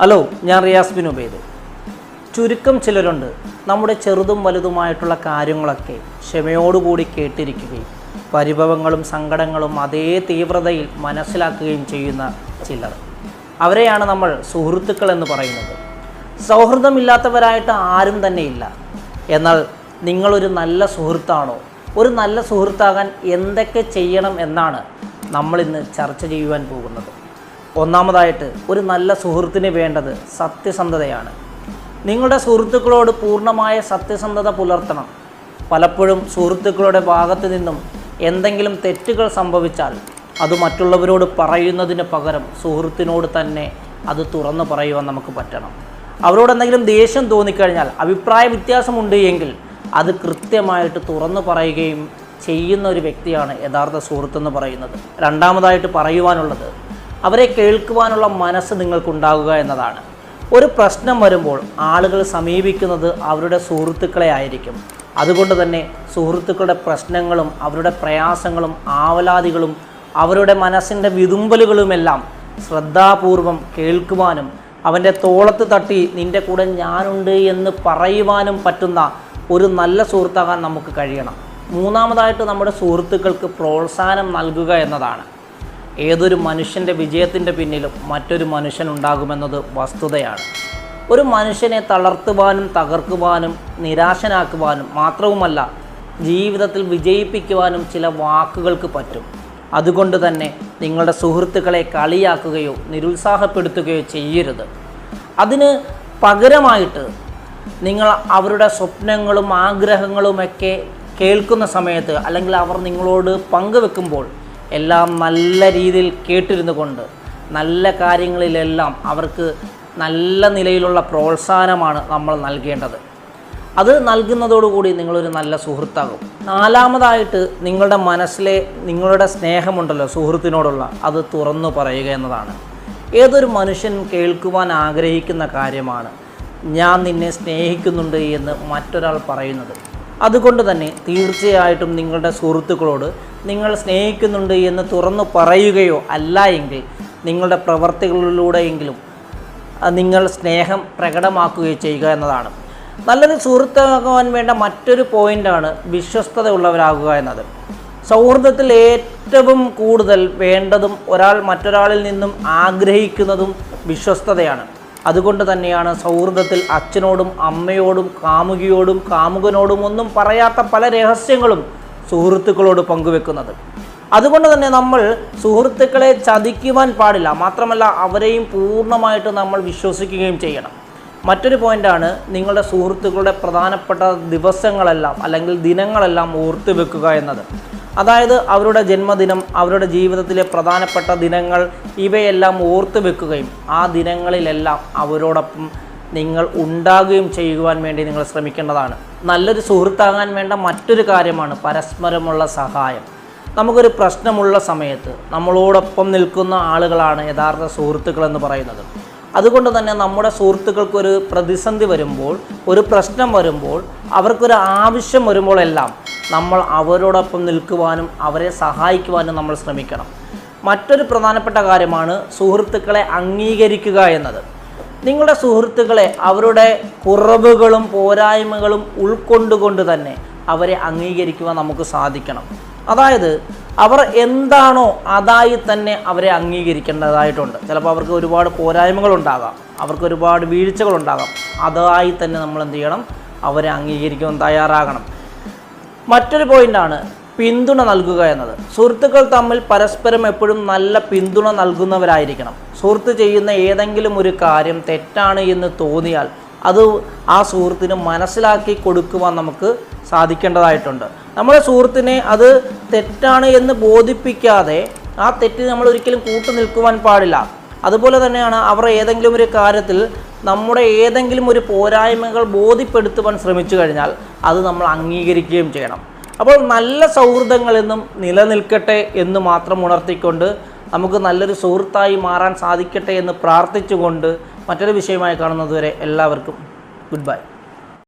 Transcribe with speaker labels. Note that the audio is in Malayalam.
Speaker 1: ഹലോ ഞാൻ റിയാസ് ബിൻ ഉബൈദ്. ചുരുക്കം ചിലരുണ്ട് നമ്മുടെ ചെറുതും വലുതുമായിട്ടുള്ള കാര്യങ്ങളൊക്കെ ക്ഷമയോടുകൂടി കേട്ടിരിക്കുകയും പരിഭവങ്ങളും സങ്കടങ്ങളും അതേ തീവ്രതയിൽ മനസ്സിലാക്കുകയും ചെയ്യുന്ന ചിലർ. അവരെയാണ് നമ്മൾ സുഹൃത്തുക്കൾ എന്ന് പറയുന്നത്. സൗഹൃദമില്ലാത്തവരായിട്ട് ആരും തന്നെ ഇല്ല എന്നാൽ നിങ്ങളൊരു നല്ല സുഹൃത്താണോ? ഒരു നല്ല സുഹൃത്താകാൻ എന്തൊക്കെ ചെയ്യണം എന്നാണ് നമ്മളിന്ന് ചർച്ച ചെയ്യുവാൻ പോകുന്നത്. ഒന്നാമതായിട്ട് ഒരു നല്ല സുഹൃത്തിന് വേണ്ടത് സത്യസന്ധതയാണ്. നിങ്ങളുടെ സുഹൃത്തുക്കളോട് പൂർണമായ സത്യസന്ധത പുലർത്തണം. പലപ്പോഴും സുഹൃത്തുക്കളുടെ ഭാഗത്തു നിന്നും എന്തെങ്കിലും തെറ്റുകൾ സംഭവിച്ചാൽ അത് മറ്റുള്ളവരോട് പറയുന്നതിന് പകരം സുഹൃത്തിനോട് തന്നെ അത് തുറന്നു പറയുവാൻ നമുക്ക് പറ്റണം. അവരോട് എന്തെങ്കിലും ദേഷ്യം തോന്നിക്കഴിഞ്ഞാൽ അഭിപ്രായ വ്യത്യാസമുണ്ട് എങ്കിൽ അത് കൃത്യമായിട്ട് തുറന്നു പറയുകയും ചെയ്യുന്ന ഒരു വ്യക്തിയാണ് യഥാർത്ഥ സുഹൃത്തെന്ന് പറയുന്നത്. രണ്ടാമതായിട്ട് പറയുവാനുള്ളത് അവരെ കേൾക്കുവാനുള്ള മനസ്സ് നിങ്ങൾക്കുണ്ടാകുക എന്നതാണ്. ഒരു പ്രശ്നം വരുമ്പോൾ ആളുകൾ സമീപിക്കുന്നത് അവരുടെ സുഹൃത്തുക്കളെ ആയിരിക്കും. അതുകൊണ്ട് തന്നെ സുഹൃത്തുക്കളുടെ പ്രശ്നങ്ങളും അവരുടെ പ്രയാസങ്ങളും ആവലാതികളും അവരുടെ മനസ്സിന്റെ വിതുമ്പലുകളുമെല്ലാം ശ്രദ്ധാപൂർവം കേൾക്കുവാനും അവന്റെ തോളത്ത് തട്ടി നിന്റെ കൂടെ ഞാനുണ്ട് എന്ന് പറയുവാനും പറ്റുന്ന ഒരു നല്ല സുഹൃത്താകാൻ നമുക്ക് കഴിയണം. മൂന്നാമതായിട്ട് നമ്മുടെ സുഹൃത്തുക്കൾക്ക് പ്രോത്സാഹനം നൽകുക എന്നതാണ്. ഏതൊരു മനുഷ്യന്റെ വിജയത്തിന്റെ പിന്നിലും മറ്റൊരു മനുഷ്യൻ ഉണ്ടാകുമെന്നത് വസ്തുതയാണ്. ഒരു മനുഷ്യനെ തളർത്തുവാനും തകർക്കുവാനും നിരാശനാക്കുവാനും മാത്രവുമല്ല ജീവിതത്തിൽ വിജയിപ്പിക്കുവാനും ചില വാക്കുകൾക്ക് പറ്റും. അതുകൊണ്ട് തന്നെ നിങ്ങളുടെ സുഹൃത്തുക്കളെ കളിയാക്കുകയോ നിരുത്സാഹപ്പെടുത്തുകയോ ചെയ്യരുത്. അതിന് പകരമായിട്ട് നിങ്ങൾ അവരുടെ സ്വപ്നങ്ങളും ആഗ്രഹങ്ങളുമൊക്കെ കേൾക്കുന്ന സമയത്ത് അല്ലെങ്കിൽ അവർ നിങ്ങളോട് പങ്കുവെക്കുമ്പോൾ എല്ലാം നല്ല രീതിയിൽ കേട്ടിരുന്നു കൊണ്ട് നല്ല കാര്യങ്ങളിലെല്ലാം അവർക്ക് നല്ല നിലയിലുള്ള പ്രോത്സാഹനമാണ് നമ്മൾ നൽകേണ്ടത്. അത് നൽകുന്നതോടുകൂടി നിങ്ങളൊരു നല്ല സുഹൃത്താകും. നാലാമതായിട്ട് നിങ്ങളുടെ മനസ്സിലെ നിങ്ങളുടെ സ്നേഹമുണ്ടല്ലോ സുഹൃത്തിനോടുള്ള അത് തുറന്നു പറയുക എന്നതാണ്. ഏതൊരു മനുഷ്യൻ കേൾക്കുവാൻ ആഗ്രഹിക്കുന്ന കാര്യമാണ് ഞാൻ നിന്നെ സ്നേഹിക്കുന്നുണ്ട് എന്ന് മറ്റൊരാൾ പറയുന്നത്. അതുകൊണ്ട് തന്നെ തീർച്ചയായിട്ടും നിങ്ങളുടെ സുഹൃത്തുക്കളോട് നിങ്ങൾ സ്നേഹിക്കുന്നുണ്ട് എന്ന് തുറന്നു പറയുകയോ അല്ല എങ്കിൽ നിങ്ങളുടെ പ്രവർത്തികളിലൂടെയെങ്കിലും നിങ്ങൾ സ്നേഹം പ്രകടമാക്കുകയോ ചെയ്യുക എന്നതാണ്. നല്ലൊരു സുഹൃത്താകുവാൻ വേണ്ട മറ്റൊരു പോയിന്റാണ് വിശ്വസ്തതയുള്ളവരാകുക എന്നത്. സൗഹൃദത്തിൽ ഏറ്റവും കൂടുതൽ വേണ്ടതും ഒരാൾ മറ്റൊരാളിൽ നിന്നും ആഗ്രഹിക്കുന്നതും വിശ്വസ്തതയാണ്. അതുകൊണ്ട് തന്നെയാണ് സൗഹൃദത്തിൽ അച്ഛനോടും അമ്മയോടും കാമുകിയോടും കാമുകനോടും ഒന്നും പറയാത്ത പല രഹസ്യങ്ങളും സുഹൃത്തുക്കളോട് പങ്കുവെക്കുന്നത്. അതുകൊണ്ട് തന്നെ നമ്മൾ സുഹൃത്തുക്കളെ ചതിക്കുവാൻ പാടില്ല. മാത്രമല്ല അവരെയും പൂർണമായിട്ട് നമ്മൾ വിശ്വസിക്കുകയും ചെയ്യണം. മറ്റൊരു പോയിന്റാണ് നിങ്ങളുടെ സുഹൃത്തുക്കളുടെ പ്രധാനപ്പെട്ട ദിവസങ്ങളെല്ലാം അല്ലെങ്കിൽ ദിനങ്ങളെല്ലാം ഓർത്തു വെക്കുക എന്നത്. അതായത് അവരുടെ ജന്മദിനം അവരുടെ ജീവിതത്തിലെ പ്രധാനപ്പെട്ട ദിനങ്ങൾ ഇവയെല്ലാം ഓർത്തു വെക്കുകയും ആ ദിനങ്ങളിലെല്ലാം അവരോടൊപ്പം നിങ്ങൾ ഉണ്ടാകുകയും ചെയ്യുവാൻ വേണ്ടി നിങ്ങൾ ശ്രമിക്കേണ്ടതാണ്. നല്ലൊരു സുഹൃത്താകാൻ വേണ്ട മറ്റൊരു കാര്യമാണ് പരസ്പരമുള്ള സഹായം. നമുക്കൊരു പ്രശ്നമുള്ള സമയത്ത് നമ്മളോടൊപ്പം നിൽക്കുന്ന ആളുകളാണ് യഥാർത്ഥ സുഹൃത്തുക്കളെന്ന് പറയുന്നത്. അതുകൊണ്ട് തന്നെ നമ്മുടെ സുഹൃത്തുക്കൾക്കൊരു പ്രതിസന്ധി വരുമ്പോൾ ഒരു പ്രശ്നം വരുമ്പോൾ അവർക്കൊരു ആവശ്യം വരുമ്പോഴെല്ലാം നമ്മൾ അവരോടൊപ്പം നിൽക്കുവാനും അവരെ സഹായിക്കുവാനും നമ്മൾ ശ്രമിക്കണം. മറ്റൊരു പ്രധാനപ്പെട്ട കാര്യമാണ് സുഹൃത്തുക്കളെ അംഗീകരിക്കുക എന്നത്. നിങ്ങളുടെ സുഹൃത്തുക്കളെ അവരുടെ കുറവുകളും പോരായ്മകളും ഉൾക്കൊണ്ടുകൊണ്ട് തന്നെ അവരെ അംഗീകരിക്കുവാൻ നമുക്ക് സാധിക്കണം. അതായത് അവർ എന്താണോ അതായി തന്നെ അവരെ അംഗീകരിക്കേണ്ടതായിട്ടുണ്ട്. ചിലപ്പോൾ അവർക്ക് ഒരുപാട് പോരായ്മകളുണ്ടാകാം അവർക്ക് ഒരുപാട് വീഴ്ചകളുണ്ടാകാം അതായി തന്നെ നമ്മൾ എന്ത് ചെയ്യണം? അവരെ അംഗീകരിക്കുവാൻ തയ്യാറാകണം. മറ്റൊരു പോയിന്റാണ് പിന്തുണ നൽകുക എന്നത്. സുഹൃത്തുക്കൾ തമ്മിൽ പരസ്പരം എപ്പോഴും നല്ല പിന്തുണ നൽകുന്നവരായിരിക്കണം. സുഹൃത്ത് ചെയ്യുന്ന ഏതെങ്കിലും ഒരു കാര്യം തെറ്റാണ് എന്ന് തോന്നിയാൽ അത് ആ സുഹൃത്തിന് മനസ്സിലാക്കി കൊടുക്കുവാൻ നമുക്ക് സാധിക്കേണ്ടതായിട്ടുണ്ട്. നമ്മുടെ സുഹൃത്തിനെ അത് തെറ്റാണ് എന്ന് ബോധിപ്പിക്കാതെ ആ തെറ്റ് നമ്മൾ ഒരിക്കലും കൂട്ടു നിൽക്കുവാൻ പാടില്ല. അതുപോലെ തന്നെയാണ് അവർ ഏതെങ്കിലും ഒരു കാര്യത്തിൽ നമ്മുടെ ഏതെങ്കിലും ഒരു പോരായ്മകൾ ബോധ്യപ്പെടുത്തുവാൻ ശ്രമിച്ചു കഴിഞ്ഞാൽ അത് നമ്മൾ അംഗീകരിക്കുകയും ചെയ്യണം. അപ്പോൾ നല്ല സൗഹൃദങ്ങൾ എന്നും നിലനിൽക്കട്ടെ എന്ന് മാത്രം ഉണർത്തിക്കൊണ്ട് നമുക്ക് നല്ലൊരു സുഹൃത്തായി മാറാൻ സാധിക്കട്ടെ എന്ന് പ്രാർത്ഥിച്ചുകൊണ്ട് മറ്റൊരു വിഷയമായി കാണുന്നതുവരെ എല്ലാവർക്കും ഗുഡ് ബൈ.